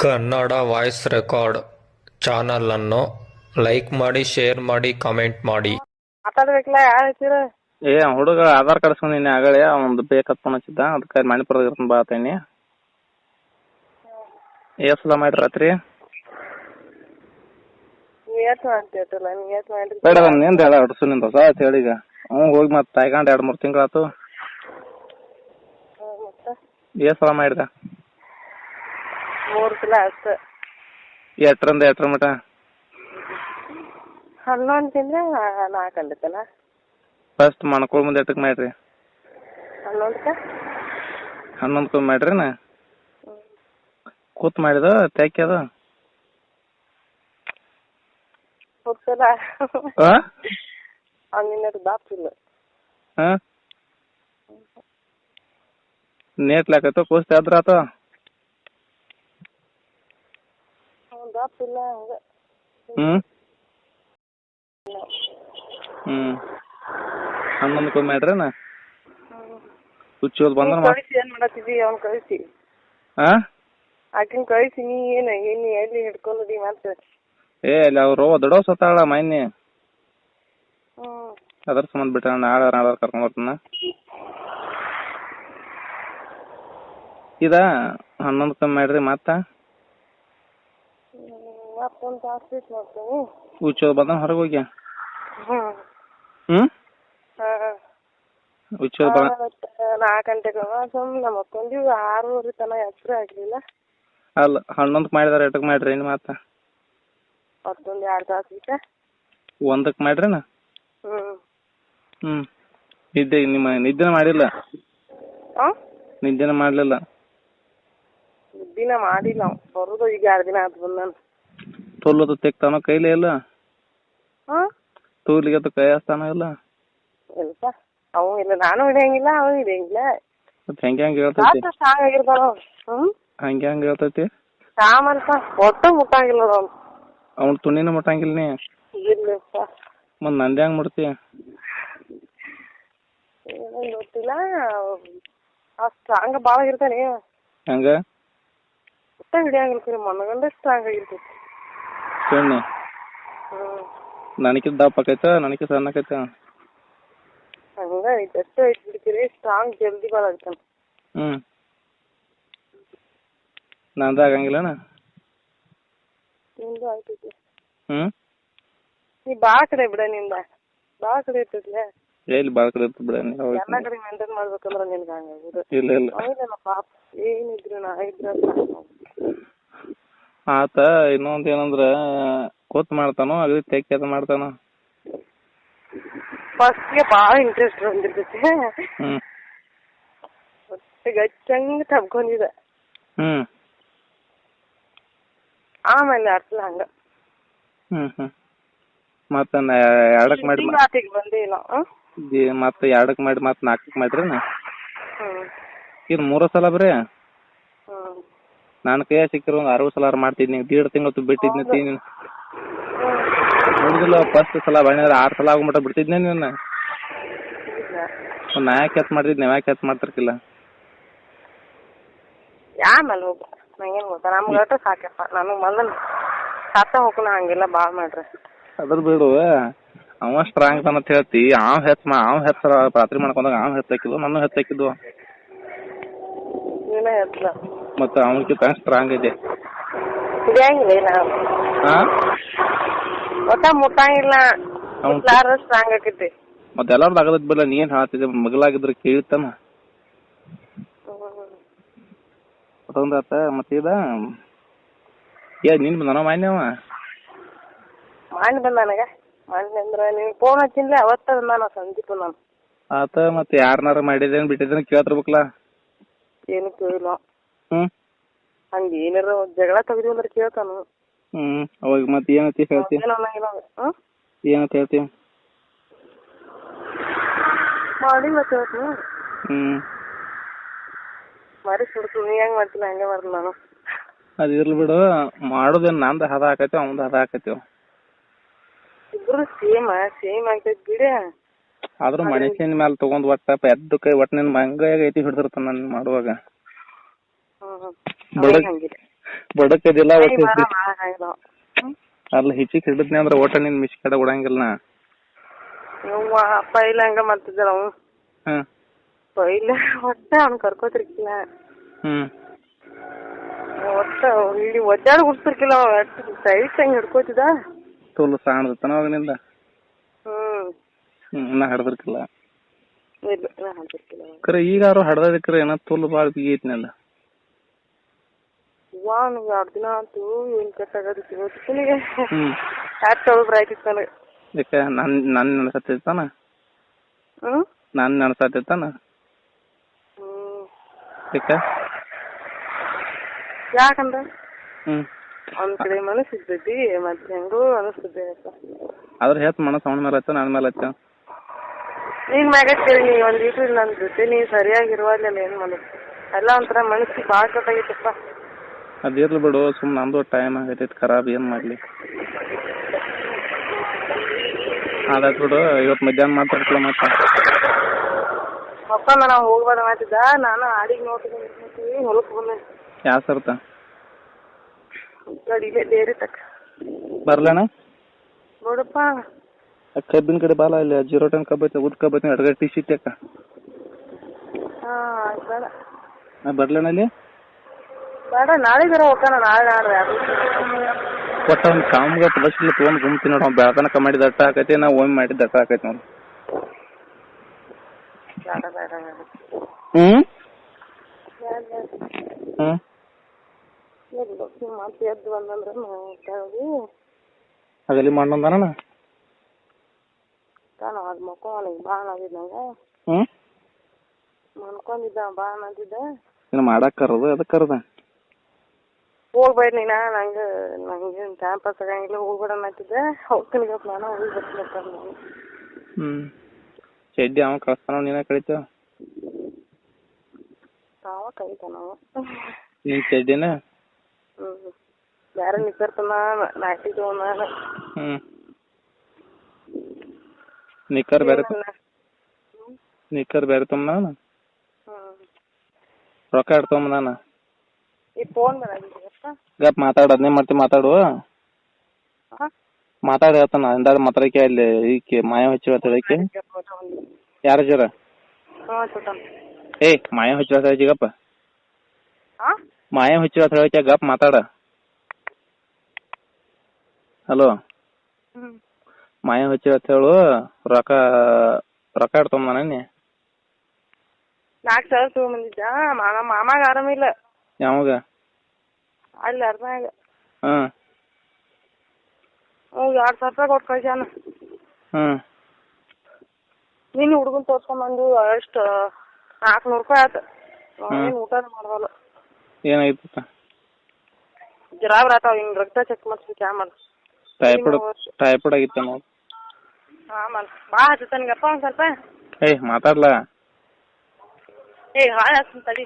Kannada voice record channel ಅನ್ನು like ಮಾಡಿ share ಮಾಡಿ ಕಮೆಂಟ್ ಮಾಡಿ. ಮಾತಾಡ್ಬೇಕಲ್ಲ ಯಾರು ಹಚ್ಚಿರ ಏ ಹುಡುಗ ಆಧಾರ್ ಕಾರ್ಡ್ ಇಸ್ಕೊಂಡಿನಿ ಆಗಲೇ ಒಂದು ಬೇಕತ್ ಫೋನ್ ಹಚ್ಚಿದ್ದ ಅದಕ್ಕೆ ಮಣಿಪುರದಾಗ ಬಾತೇನಿ ಎಷ್ಟು ಸಲ ಮಾಡ್ರಿ ರಾತ್ರಿ? ನೀವ್ ಏಟ್ ಮಾಡ್ತೀಯಲ್ಲ ನೀವ್ ಏಟ್ ಮಾಡ್ರಿ. ಬೇಡ ನಿಂದ ಹೇಳ ಅಡ್ಸು ನಿಂದ ಹೊಸ ಆಯ್ತು ಹೇಳಿ ಈಗ. ಹ್ಞೂ ಹೋಗಿ ಮತ್ತೆ ತಾಯ್ಕೊಂಡು ಎರಡು ಮೂರು ತಿಂಗಳಾತು ಎಷ್ಟು ಸಲ ಮಾಡಿದ ಮೂರ್ ಕ್ಲಾಸ್ ಎಷ್ಟರಿಂದ ಎಷ್ಟರ ಮಟ? ಹನ್ನೊಂದು ತಿಂದ್ರೆ ನಾಲ್ಕು ಅಂದತ್ತಲ್ಲ ಫಸ್ಟ್ ಮಣ್ಕೊಳ್ ಮುಂದೆ ಎಷ್ಟಕ್ಕೆ ಮಾಡ್ರಿ. ಹನ್ನೊಂದಕ್ಕೆ ಹನ್ನೊಂದಕ್ಕೆ ಮಾಡ್ರಿನ? ಕೂತ್ ಮಾಡಿದ ತ್ಯಾಕಿ ಅದ? ಮೂರ್ ಸಲ ಹಾಂ ಹಂಗಿನ ದಾಪ್ತಿಲ್ಲ ಹಾಂ ನೇಟ್ ಲಾಕತ್ತ ಕೂಸ್ತಿ ಆದ್ರ ಆತ? ದಾಪ್ತಿಲ್ಲ ಹಂಗ. ಹ್ಮ್? ಹ್ಞೂ ಹನ್ನೊಂದಕ್ಕೆ ಮಾಡ್ರಿನ ಹುಚ್ಚಿ ಹೋದ್ ಬಂದ್ರ ಕಳಿಸಿ ಏನ್ ಮಾಡತ್ತಿದಿ ಅವ್ನ್ ಕಳಿಸಿ. ಹಾ ಆಕಿನ್ ಕಳಿಸಿ ನೀ ಏನ್ ಏನ್ ಎಲ್ಲಿ ಹಿಡ್ಕೊಂಡಿ ಮತ್ತೆ ಏ ಅಲ್ಲಿ ಅವ್ರು ದೊಡ್ಡ ಸತ್ತಾಳ ಮೈನಿ ಹ್ಮ್. ಅದ್ರ ಸಂಬಂಧ ಬಿಟ್ಟ ನಾಳೆ ನಾಳೆ ಕರ್ಕೊಂಡ್ ಬರ್ತಾನ ಇದ ಹನ್ನೊಂದು ಕಮ್ಮಿ ಮಾಡ್ರಿ ಮತ್ತ ಮತ್ತೊಂದ್ ತಾಸು ಬಿಟ್ಟು ನೋಡ್ತೀನಿ ಬಂದ ಹೊರಗೆ ಹೋಗ್ಯ ಹ್ಮ್? ಹಾ ಬಾ ನಾಲ್ಕು ಗಂಟೆಗೆ ಸುಮ್ಮನೆ ಮಕ್ಕೊಂದಿವಿ ಆರೂವರೆ ತನಕ ಆಗ್ಲಿಲ್ಲ ಅಲ್ಲ ಹನ್ನೊಂದಕ್ಕೆ ಮಾಡಿದಾರ ಎಷ್ಟಕ್ಕೆ ಮಾಡ್ರಿ ಇನ್ನು ಮತ್ತ ಮತ್ತೊಂದು ಎರಡು ತಾಸು ಒಂದಕ್ಕೆ ಮಾಡ್ರಿನ? ಹ್ಮ್. ಹ್ಞೂ ನಿದ್ದೆ, ನಿಮ್ಮ ನಿದ್ದೆನ ಮಾಡಿಲ್ಲ? ಆ ನಿದ್ದೆನ ಮಾಡಲಿಲ್ಲ? ದಿನ ಮಾಡಿಲ್ಲ ಬರೋದು ಈಗ ಎರಡು ದಿನ ತೊಲ್ಲದು ತೆಗ್ತಾನೋ ಕೈಲೇ ಇಲ್ಲ ಹಾ? ತೂಲಿಗೆ ಅದು ಕೈ ಹಸ್ತಾನೋ ಇಲ್ಲ ಇಲ್ಲಪ್ಪ ಅವ ಇಲ್ಲ ನಾನು ಹಿಡಿಯಂಗಿಲ್ಲ ಅವ ಹಿಡಿಯಂಗಿಲ್ಲ. ಮತ್ತೆ ಹೆಂಗೆ ಹೆಂಗೆ ಹೇಳ್ತೈತಿ? ಸಾಕು ಸ್ಟ್ರಾಂಗ್ ಆಗಿರ್ತಾನ. ಹ್ಮ್? ಹಂಗೆ ಹಂಗೆ ಹೇಳ್ತೈತಿ? ಸಾಮಲ್ಪ ಒಟ್ಟು ಮುಟ್ಟಂಗಿಲ್ಲ ಅವ್ನು. ಅವ್ನ ತುಣಿನ ಮುಟ್ಟಂಗಿಲ್ಲ ನೀ? ಇಲ್ಲಪ್ಪ ಮತ್ತೆ ನಂದೆ ಹೆಂಗೆ ಮುಡ್ತಿ ಏನೋ ಗೊತ್ತಿಲ್ಲ. ಆ ಸ್ಟ್ರಾಂಗ್ ಭಾಳ ಆಗಿರ್ತಾನೆ. ಹೆಂಗ? ಒಟ್ಟ ಹಿಡಿಯಂಗಿಲ್ಲ ಮನಗಂಡ ಸ್ಟ್ರಾಂಗ್ ಆಗಿರ್ತೈತಿ? ಸುಣ್ಣಿ ನನಗೆ ದಪ್ಪ ಆಕೈತ ನನಗೆ ಸಣ್ಣ ಆಕೈತ. ಹಂಗ ಐತೆ ಬಿಡ್ತೀರಿ ಸ್ಟ್ರಾಂಗ್ ಜಲ್ದಿ ಭಾಳ ಆಗ್ತಾನ ಹ್ಮ್. ನಂದ ಆಗಂಗಿಲ್ಲನ? ನಿಂದು ಆಯ್ತೈತಿ ಹ್ಮ್? ನೀ ಕಡೆ ಬಿಡ ನಿಂದ. ಭಾಳ ಕಡೆ ಇರ್ತೈತ್ಲೆ ಎಲ್ಲಿ ಬಾಳ ಕಡೆ ಬಿಡ ನೀ ಎಲ್ಲ ಕಡೆ ಮೇಂಟೈನ್ ಮಾಡ್ಬೇಕಂದ್ರ ನಿನ್ಗ ಹಂಗಾಗುದು ಇಲ್ಲ ಇಲ್ಲ. ಹೌದಲ್ಲ ಪಾಪ ಏನಿದ್ರು ನಾ ಇದ್ರ ಆತ ಇನ್ನೊಂದ್ ಏನಂದ್ರ ಕೂತ್ ಮಾಡ್ತಾನೋ ಅಗದಿ ತೆಕ್ಕಿ ಅದ ಮಾಡ್ತಾನ. ಫಸ್ಟ್ಗೆ ಭಾಳ ಇಂಟ್ರೆಸ್ಟ್ ಬಂದಿರ್ತೈತಿ. ಹ್ಮ್. ಗಚ್ಚಂಗ್ ತಬ್ಕೊಂಡಿದೆ. ಹ್ಮ್. ಆಮೇಲೆ ಅರ್ಸಲ ಹಂಗ. ಹ್ಮ್ ಹ್ಮ್. ಮತ್ತ ಎರಡಕ್ ಮಾಡಿ ಮಾತಿಗೆ ಬಂದೇ ಇಲ್ಲ ಮತ್ತ ಎರಡಕ್ ಮಾಡಿ ಮತ್ತೆ ನಾಲ್ಕಕ್ ಮಾಡ್ರಿ ಹ್ಮ್. ಇದು ಮೂರ ಸಲ ಬರೀ? ನಾನು ಕೈ ಸಿಕ್ಕಿರೋ ಒಂದ್ ಅರವತ್ತು ಸಲ ಮಾಡ್ತಿದ್ನಿ. ದೀಡ್ ತಿಂಗಳು ಬಿಟ್ಟಿದ್ನಿ ತೀನಿ ನೋಡಿದಿಲ್ಲ ಫಸ್ಟ್ ಸಲ ಬಣ್ಣಿದ್ರೆ ಆರು ಸಲ ಆಗ್ಬಿಟ್ಟ ಬಿಡ್ತಿದ್ನೆ ನಿನ್ನ. ನಾ ಯಾಕೆ ಕೆಲ್ಸ ಮಾಡ್ತಿದ್ನಿ ಯಾಕೆ ಕೆತ್ ಮಾಡ್ತಿರ್ಕಿಲ್ಲ. ಆಮೇಲೆ ಹೋಗ? ನಂಗೇನ್ ಗೊತ್ತಾ? ನಮ್ಗೆ ಒಟ್ಟು ಸಾಕಪ್ಪ ನನಗೆ ಮೊದಲು ಸಾತ ಹೋಗೋಣ ಹಂಗಿಲ್ಲ ಭಾಳ ಮಾಡ್ರಿ. ಅದ್ರ ಬಿಡು. ಅವ ಸ್ಟ್ರಾಂಗ್ ಅಂತ ಹೇಳ್ತಿ ಅವ್ ಹೆತ್ ಮಾ ಅವ್ ಹೆತ್ ರಾತ್ರಿ ಮಾಡ್ಕೊಂಡಾಗ ಅವ್ ಹೆಚ್ಚಾಕಿದ್ವು ನಾನು ಹೆಚ್ಚಾಕಿದ್ವು ನೀನೇ ಎತ್ತಲ ಮತ್ತ ತಾನೇ ಸ್ಟ್ರಾಂಗ್ ಇದೆ. ಹಿಡಿಯಂಗಿಲ್ಲ ನಾವು ಹಾ ಒಟ್ಟ ಮುಟ್ಟಂಗಿಲ್ಲ ಅವ್ನ್ ಮುಟ್ಲಾರ ಸ್ಟ್ರಾಂಗ್ ಆಕೈತಿ? ಮತ್ತೆ ಎಲ್ಲಾರ್ದು ಆಗದ್ ಬಿಲ್ಲ ನೀ ಏನ್ ಹೇಳ್ತಿದ್ದೆ ಮಗಲಾಗಿದ್ರೆ ಕೇಳ್ತಾನ ಅದೊಂದಾತ ಮತ್ತೆ ಇದ? ಏ ನಿನ್ ಬಂದನ ಮಾನ್ಯವ ಮಾಡಿ ಬಂದ ನನಗ ಮಾಡಿ ಅಂದ್ರ ನೀನ್ ಫೋನ್ ಹಚ್ಚಿನ್ಲೆ ಅವತ್ತ ನಾನು ಸಂದೀಪ್ ನಾನು. ಆತ ಮತ್ತೆ ಯಾರನಾರ ಮಾಡಿದೇನ್ ಬಿಟ್ಟಿದ್ದೇನೆ ಕೇಳ್ತಿರ್ಬೇಕಲ್ಲ ಏನು ಕೇಳಿಲ್ಲ. ಹ್ಮ್. ಹಂಗ ಏನಾರ ಒಂದ್ ಜಗಳ ತೆಗ್ದಿ ಅಂದ್ರ ಕೇಳ್ತಾನು. ಹ್ಮ್ ಅವಾಗ ಮತ್ತೆ ಏನಂತ ಹೇಳ್ತಿ? ಏನು ಅನ್ನಂಗಿಲ್ಲ ಅವ. ಹ್ಮ್? ಏನಂತ ಹೇಳ್ತಿ? ಮಾಡಿ ಮತ್ತೆ ಹೇಳ್ತೀನಿ ಹ್ಮ್. ಮರಿ ಸುಡ್ತು ನೀ ಹೆಂಗ್ ಮಾಡ್ತೀನಿ ಹಂಗೆ ಮಾಡ್ತೀನಿ ನಾನು. ಅದ್ ಇರ್ಲಿ ಬಿಡು ಮಾಡೋದೇನ್ ನಂದ ಹದ ಹಾಕೈತಿ ಅವಂದ ಹದ ಹಾಕೈತಿ ಇಬ್ರು ಸೇಮ್ ಸೇಮ್ ಆಗ್ತೈತಿ ಬಿಡ. ಆದ್ರೂ ಮನುಷ್ಯನ ಮ್ಯಾಲ ತಗೊಂಡ್ ಒಟ್ಟ ಎದ್ದು ಕೈ ಒಟ್ಟ ನಿನ್ ಮಂಗ ಐತಿ ಹಿಡ್ದಿರ್ತಾನ ನನ್ ಮಾಡುವಾಗ. ಬಡಕದಿಲ್ಲ ಒಟ್ಟು ಅಲ್ಲ ಹಿಚಿ ಹಿಡಿದ್ನಿ ಅಂದ್ರೆ ಒಟ್ಟ ನಿನ್ ಮಿಸ್ ಕಡೆ ಕೊಡಂಗಿಲ್ಲ ಯವ್ವ ಅಪ್ಪ ಇಲ್ಲ ಹಂಗ ಮಾಡ್ತಿದ್ದಾರ ಅವ್ ಹ್ಮ್ ಇಲ್ಲ ಒಟ್ಟ ಅವ್ನ ಕರ್ಕೋತಿರ್ಕಿಲ್ಲ. ಹ್ಮ್. ಒಟ್ಟ ಇಲ್ಲಿ ಒದ್ದಾಡ ಗುಡ್ತಿರ್ಕಿಲ್ಲ ಅವ ಹೆಂಗ್ ಹಂಗ ಹಿಡ್ಕೋತಿದ ತುಳು ಸಾಣದತ್ತನ ಅವಾಗಿನಿಂದ ಹ್ಮ್. ನಾ ಹಡ್ದಿರ್ಕಿಲ್ಲ. ಕರೆ ಈಗ ಯಾರು ಹಡ್ದಕ್ರೆ ಏನೋ ತುಳು ಭಾಳ ಬಿಗೈತ್ನಲ್ಲ ಅವ್ವ ನಮ್ಗೆ ಎರಡು ದಿನ ಆತು ಏನ್ ಕೆಟ್ಟಾಗದಿತ್ತು ಇವತ್ತಿಗೆ ಹ್ಮ್. ಯಾಕೆ ತೊಗೊಬ್ರ ಆಯ್ತಿತ್ತು ನನಗೆ ಯಾಕೆ ನನ್ ನನ್ ನೆನಸತ್ತಿರ್ತಾನ ಹ್ಮ್? ನಾನ್ ನೆನಸತ್ತಿರ್ತಾನ ಹ್ಮ್. ಯಾಕೆ ಯಾಕಂದ್ರೆ? ಹ್ಮ್. ಒಂದ್ ಕಡೆ ಮನಸ್ಸಿದ್ದೈತಿ ಮತ್ತೆ ಹೆಂಗೋ ಅನಿಸ್ತದೆ ಅಪ್ಪ ಅದ್ರ ಹೆತ್ ಮನಸ್ಸು ಅವನ ಮೇಲೆ ಹಚ್ಚ ನನ್ನ ಮೇಲೆ ಹಚ್ಚ. ನಿನ್ ಮ್ಯಾಗ ಕೇಳಿ ನೀ ಒಂದ್ ಇಲ್ಲ ನನ್ ಜೊತೆ ನೀ ಸರಿಯಾಗಿರುವಲ್ಲ ಏನ್ ಮಾಡೋದು? ಎಲ್ಲ ಒಂಥರ ಮನಸ್ಸಿಗೆ ಭಾಳ ಕಟ್ಟಾಗೈತಪ್ಪ ಅದಿರ್ಲಿ ಬಿಡು ಸುಮ್ ನಂದು ಟೈಮ್ ಆಗೈತೈತಿ ಖರಾಬ್ ಏನ್ ಮಾಡ್ಲಿ. ಅದಾಯ್ತು ಬಿಡು ಇವತ್ತು ಮಧ್ಯಾಹ್ನ ಮಾತಾಡ್ಕೊಳ ಮತ್ತೆ. ಹೋಗ್ಬೇಡ ಮಾತಿದ್ದ ನಾನು ಆಡಿಗೆ ನೋಡ್ತೀನಿ ಹೊಲಕ್ ಬಂದೆ. ಯಾವ ಸರ್ತ? ಗಾಡಿಗೆ ಡೇರಿ ತಕ್ಕ ಬರ್ಲೇನ? ನೋಡಪ್ಪ. ಕಬ್ಬಿನ ಕಡೆ ಬಾಲ ಇಲ್ಲ ಜೀರೋ ಟನ್ ಕಬ್ಬ ಐತೆ ಉದ್ ಕಬ್ಬ ಐತೆ ಅಡ್ಗಡೆ ಟಿ ಶೀಟ್ ಯಾಕ? ಹಾ ಆಯ್ತ್ ಬೇಡ ನಾ ಬರ್ಲೇನ ಅಲ್ಲಿ? ಬೇಡ ನಾಳೆ ಬೇರೆ ಹೋಗ್ತಾನ ನಾಳೆ ನಾಡ್ದೆ. ಯಾರು ಒಟ್ಟ ಅವ್ನ ಕಾಮ್ಗ ಪ್ರದರ್ಶನ ತೊಗೊಂಡ್ ಗುಮ್ತೀನಿ ನೋಡಿ ಅವ್ನು ಬೆಳತನಕ ಮಾಡಿದ ಅಟ್ಟ ಆಕೈತಿ ನಾ ಒಮ್ಮೆ ಮಾಡಿದ ಅಟ್ಟ ಆಕೈತಿ ನೋಡಿ. ಬೇಡ ಬೇಡ ಬೇಡ. ಹ್ಮ್? ಬೇಡ ಬೇಡ. ಹ್ಮ್? ಎದ್ದು ನೀವು ಎದ್ದು ಬಂದಂದ್ರೆ ಕೇಳಿ ನಾನು ಅದು ಬಾ ನಂಗೆ. ಹ್ಮ್? ಮನ್ಕೊಂಡಿದ್ದ ಬಾ ಅನ್ನೋದಿದ್ದ ಇನ್ನು ಮಾಡಾಕ್ ಕರದು ಅದಕ್ಕೆ ಕರ್ದ? ಹೋಗ್ಬೇಡ ನೀನು ನಂಗೆ ನಂಗೆ ಟೈಮ್ ಪಾಸ್ ಆಗಂಗಿಲ್ಲ ಹೋಗ್ಬೇಡ ಅನ್ನತ್ತಿದ್ದೆ ಹೋಗ್ತೀನಿ ಇವತ್ತು ನಾನು ಹೋಗಿ ಬರ್ತೀನಿ ನಾನು ಹ್ಮ್. ಚಡ್ಡಿ ಅವ ಕಳಿಸ್ತಾನ ನೀನ ಕಳಿತ ತಾವ ಕಳಿತಾನ ನಿನ್ ಚಡ್ಡಿನ ಹ್ಞೂ ಬೇರೆ ನಿಕ್ಕರ್ತನ ನಾಟಿ ತೊಗೊಂಡ ಹ್ಮ್. ನಿಕ್ಕರ್ ಬೇರೆ ನಿಕ್ಕರ್ ಬೇರೆ ತೊಂಬಂದಾನ ಹ್ಞೂ ರೊಕ್ಕ ಇಡ್ತಮ್ಮ ನಾನು? ಈ ಫೋನ್ ಬರಾಗಿದ್ದೀಯಪ್ಪ ಗಪ್ ಮಾತಾಡ ಅದನ್ನೇ ಮಾಡ್ತಿ ಮಾತಾಡು. ಮಾತಾಡ ಹೇಳ್ತಾನ ಎಂದಾದ ಮಾತಾಡಕ್ಕೆ ಅಲ್ಲಿ ಈಕೆ ಮಾಯ ಹಚ್ಚಿ ಹೇಳ್ತಾಳಕ್ಕೆ ಯಾರ ಜರ? ಏ ಮಾಯ ಹಚ್ಚಿ ಹೇಳ್ತಾಳ ಗಪ್ಪ. ಮಾಯ ಹಚ್ಚಿ ಹೇಳ್ತಾಳಕ್ಕೆ ಗಪ್ ಮಾತಾಡ. ಹಲೋ. ಮಾಯ ಹಚ್ಚಿ ಹೇಳು ರೊಕ್ಕ ರೊಕ್ಕ ಎರಡು ತೊಂಬಂದಾನ ನೀ ನಾಲ್ಕು ಸಾವಿರ ತೊಗೊಂಬಂದಿದ್ದ ಮಾಮ ಮಾಮಾಗ ಆರಾಮಿಲ್ಲ. ಯಾವಾಗ? ಅಲ್ಲಿ ಅರ್ಧಾಗ ಹಾಂ. ಎರಡು ಸಾವಿರ ರೂಪಾಯಿ ಕೊಟ್ಟು ಕಳ್ಸ್ಯಾನ. ಹ್ಮ್ ನಿನ್ನ ಹುಡುಗನ್ ತೋರ್ಸ್ಕೊಂಬಂದು ಎಷ್ಟು ನಾಲ್ಕುನೂರು ರೂಪಾಯಿ ಆಯ್ತು ಏನು ಊಟ ಮಾಡವಲ್ಲ. ಏನಾಯ್ತು ಜರಾಬ್ರ ಆತಾವ ಹಿಂಗ್ ರಕ್ತ ಚೆಕ್ ಮಾಡ್ಸಿ ಕ್ಯಾ ಮಾಡಿ ಟೈಫಾಯ್ಡ್ ಟೈಫಾಯ್ಡ್ ಆಗಿತ್ತ ನೋಡು ಹಾ ಮನ್ ಬಾ ಹಚ್ಚುತ್ತಾನಿಗಪ್ಪ ಒಂದ್ ಸ್ವಲ್ಪ. ಏಯ್ ಮಾತಾಡ್ಲಾ? ಏ ಹಾಳು ಹಚ್ತೀನಿ ತಡಿ.